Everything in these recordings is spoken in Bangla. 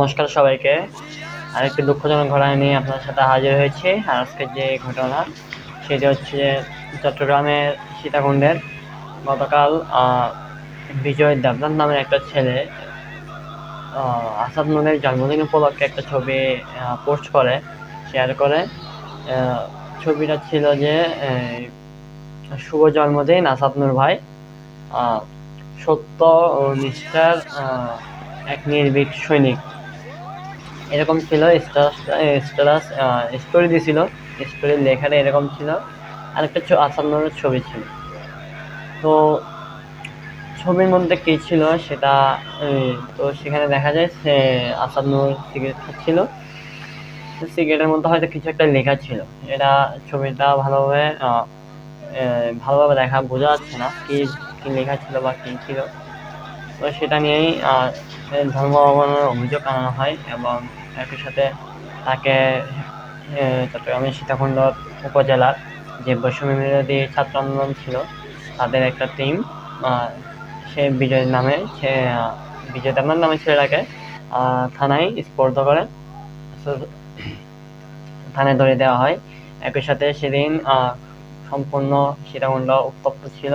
নমস্কার সবাইকে। আরেকটি দুঃখজনক ঘটনা নিয়ে আপনার সাথে হাজির হয়েছি। আর আজকের যে ঘটনা, সেটি হচ্ছে চট্টগ্রামের সীতাকুণ্ডের গতকাল বিজয় দেবনাথ নামের একটা ছেলে আসাদ নুরের জন্মদিন উপলক্ষে একটা ছবি পোস্ট করে, শেয়ার করে। ছবিটা ছিল যে শুভ জন্মদিন, আসাদ নূর ভাই। সত্য ও নিষ্ঠার এক নির্ভীক সৈনিক। এরকম ছিল স্ট্যাটাস স্টোরি দিছিল স্টোরির লেখাটা এরকম ছিল। আরেকটা ছ- আসাদ নূরের ছবি ছিল। তো ছবির মধ্যে কী ছিল সেটা তো সেখানে দেখা যায় সে আসাদ নূর সিগারেট খাচ্ছিল সিগারেটের মধ্যে হয়তো কিছু একটা লেখা ছিল। এটা ছবিটা ভালোভাবে ভালোভাবে দেখা বোঝা যাচ্ছে না কি কি লেখা ছিল বা কী ছিল। তো সেটা নিয়েই ধর্ম অবমাননার অভিযোগ আনানো হয় এবং একই সাথে তাকে চট্টগ্রামের সীতাকুণ্ড উপজেলার যে বৈষম্য বিরোধী ছাত্র আন্দোলন ছিল, তাদের একটা টিম সে বিজয় নামে, সে বিজয় দেবনাথ নামে ছেলেটাকে থানায় স্পর্ধ করে। থানায় ধরে দেওয়া হয়। একই সাথে সেদিন সম্পূর্ণ সীতাকুণ্ড উত্তপ্ত ছিল।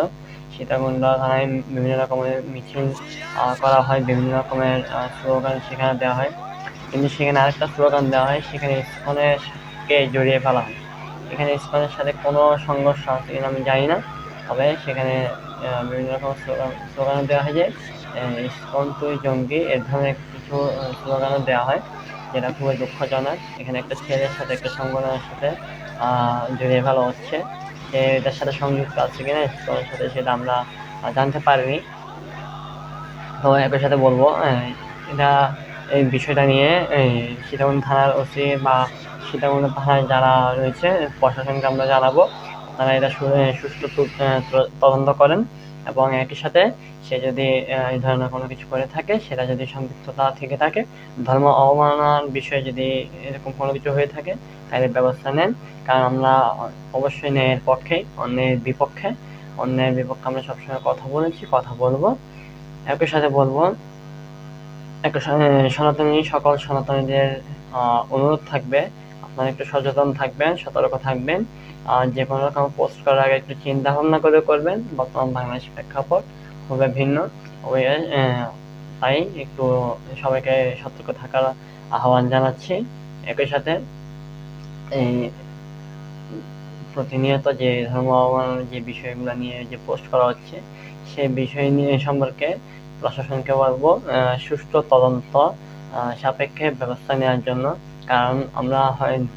সীতাকুণ্ড থানায় বিভিন্ন রকমের মিছিল করা হয়, বিভিন্ন রকমের স্লোগান সেখানে দেওয়া হয়। কিন্তু সেখানে আরেকটা স্লোগান দেওয়া হয়, সেখানে ইস্কনের কে জড়িয়ে ফেলা হয়। এখানে ইস্কনের সাথে কোনো সংঘর্ষ আছে কিনা আমি জানি না, তবে সেখানে বিভিন্ন রকম স্লোগান দেওয়া হয় যে ইস্কন তুই জঙ্গি, এ ধরনের কিছু স্লোগানও দেওয়া হয়, যেটা খুবই দুঃখজনক। এখানে একটা ছেলের সাথে একটা সংগঠনের সাথে জড়িয়ে ফেলা হচ্ছে। সে এটার সাথে সংযুক্ত আছে কিনা ইস্কনের সাথে সেটা আমরা জানতে পারিনি। তো একই সাথে বলব এটা এই বিষয়টা নিয়ে এই সীতাকুণ্ড থানার ওসি বা সীতাকুণ্ড থানায় যারা রয়েছে, প্রশাসনকে আমরা জানাব। তারা এটা সুষ্ঠু তদন্ত করেন এবং একই সাথে সে যদি এই ধরনের কোনো কিছু করে থাকে, সেটা যদি সম্পৃক্ততা থেকে থাকে, ধর্ম অবমাননার বিষয়ে যদি এরকম কোনো কিছু হয়ে থাকে, তাহলে ব্যবস্থা নেন। কারণ আমরা অবশ্যই ন্যায়ের পক্ষে, অন্যের বিপক্ষে অন্যের বিপক্ষে আমরা সবসময় কথা বলেছি, কথা বলব। একই সাথে বলব একটু সনাতনী, সকল সনাতনীদের অনুরোধ থাকবে। আপনারা একটু সচেতন থাকবেন, সতর্ক থাকবেন। আর যে কোনো রকম পোস্ট করার আগে একটু চিন্তা ভাবনা করে করবেন। বর্তমান বাংলাদেশ প্রেক্ষাপট খুবই ভিন্ন। তাই একটু সবাইকে সতর্ক থাকার আহ্বান জানাচ্ছি। একই সাথে এই প্রতিনিয়ত যে ধর্ম যে বিষয়গুলো নিয়ে যে পোস্ট করা হচ্ছে, সেই বিষয় নিয়ে সম্পর্কে প্রশাসনকে বলব সুষ্ঠু তদন্ত সাপেক্ষে ব্যবস্থা নেওয়ার জন্য। কারণ আমরা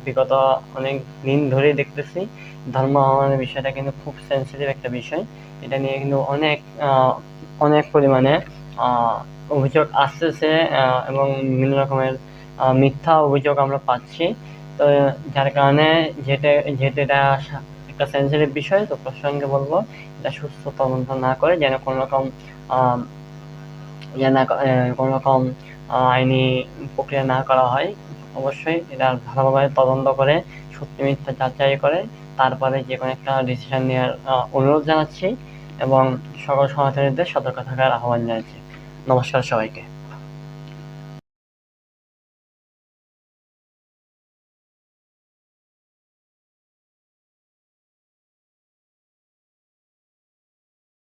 বিগত অনেক দিন ধরেই দেখতেছি, ধর্ম অবমাননার বিষয়টা কিন্তু খুব সেন্সিটিভ একটা বিষয়। এটা নিয়ে কিন্তু অনেক অনেক পরিমাণে অভিযোগ আসতেছে এবং বিভিন্ন রকমের মিথ্যা অভিযোগ আমরা পাচ্ছি। তো যার কারণে যেটা যেটা একটা সেন্সিটিভ বিষয়, তো প্রশাসনকে বলব, এটা সুস্থ তদন্ত না করে যেন কোনো রকম ইয়ে না কোনো রকম আইনি প্রক্রিয়া না করা হয়। অবশ্যই এটা ভালোভাবে তদন্ত করে, সত্যি মিথ্যা যাচাই করে, তারপরে যে কোনো একটা ডিসিশন নেওয়ার অনুরোধ জানাচ্ছি এবং সকল সনাতনীদের সতর্ক থাকার আহ্বান জানাচ্ছি। নমস্কার সবাইকে।